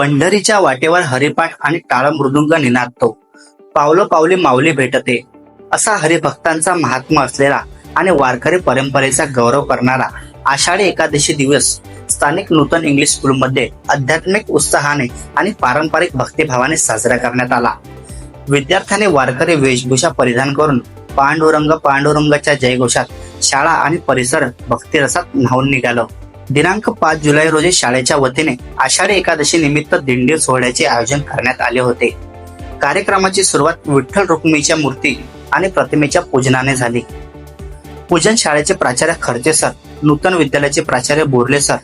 पंढरीच्या वाटेवर हरिपाठ आणि टाळ मृदुंग निनादतो. पावलं पावली माऊली भेटते. असा हरिभक्तांचा महात्मा असलेला आणि वारकरी परंपरेचा गौरव करणारा आषाढी एकादशी दिवस स्थानिक नूतन इंग्लिश स्कूलमध्ये आध्यात्मिक उत्साहाने आणि पारंपरिक भक्तिभावाने साजरा करण्यात आला. विद्यार्थ्यांनी वारकरी वेशभूषा परिधान करून पांडुरंग पांडुरंगाच्या जयघोषात शाळा आणि परिसर भक्तिरसात न्हावून निघालं. दिनांक पाच जुलै रोजी शाळेच्या वतीने आषाढी एकादशी निमित्त दिंडी सोहळ्याचे आयोजन करण्यात आले होते. कार्यक्रमाची सुरुवात विठ्ठल रुक्मिणीच्या मूर्ती आणि प्रतिमेच्या पूजनाने झाली. पूजन शाळेचे प्राचार्य खर्चे सर नूतन विद्यालयाचे प्राचार्य बोर्ले सर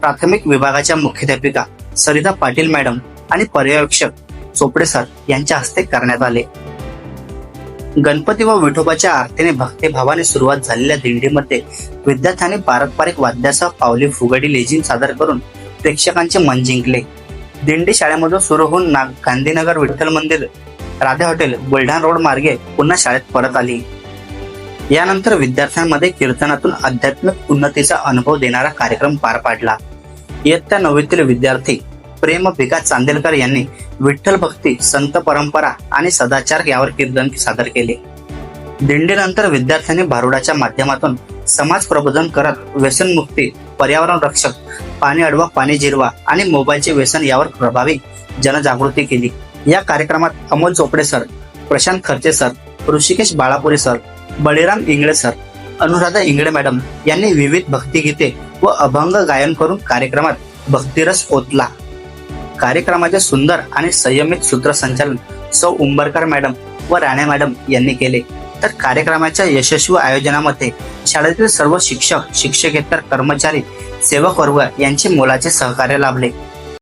प्राथमिक विभागाच्या मुख्याध्यापिका सरिता पाटील मॅडम आणि पर्यवेक्षक चोपडे सर यांच्या हस्ते करण्यात आले. गणपती व विठोबाच्या आरतीने भक्तिभावाने सुरुवात झालेल्या दिंडीमध्ये विद्यार्थ्यांनी पारंपरिक वाद्यासह पावली फुगडी लेझिम सादर करून प्रेक्षकांचे मन जिंकले. दिंडी शाळेमधून सुरू होऊन नाग गांधीनगर विठ्ठल मंदिर राधे हॉटेल बुलढाणा रोड मार्गे पुन्हा शाळेत परत आली. यानंतर विद्यार्थ्यांमध्ये कीर्तनातून आध्यात्मिक उन्नतीचा अनुभव देणारा कार्यक्रम पार पाडला. इयत्ता नववीतील विद्यार्थी प्रेम भिका चांदेलकर यांनी विठ्ठल भक्ती संत परंपरा आणि सदाचार यावर कीर्तन सादर केले. दिंडीनंतर विद्यार्थ्यांनी भारुडाच्या माध्यमातून समाज प्रबोधन करत व्यसनमुक्ती पर्यावरण रक्षक पाणी अडवा पाणी जिरवा आणि मोबाईलचे व्यसन यावर प्रभावी जनजागृती केली. या कार्यक्रमात Amol Chopde sir Prashant Kharche sir Hrishikesh Balapure sir Baliram Ingle sir Anuradha Ingle madam यांनी विविध भक्तिगीते व अभंग गायन करून कार्यक्रमात भक्तिरस ओतला. कार्यक्रमाचे सुंदर आणि संयमित सूत्रसंचालन सौ उंबरकर मॅडम व राणे मॅडम यांनी केले. तर कार्यक्रमाच्या यशस्वी आयोजनामध्ये शाळेतील सर्व शिक्षक शिक्षकेतर कर्मचारी सेवक वर्ग यांचे मोलाचे सहकार्य लाभले.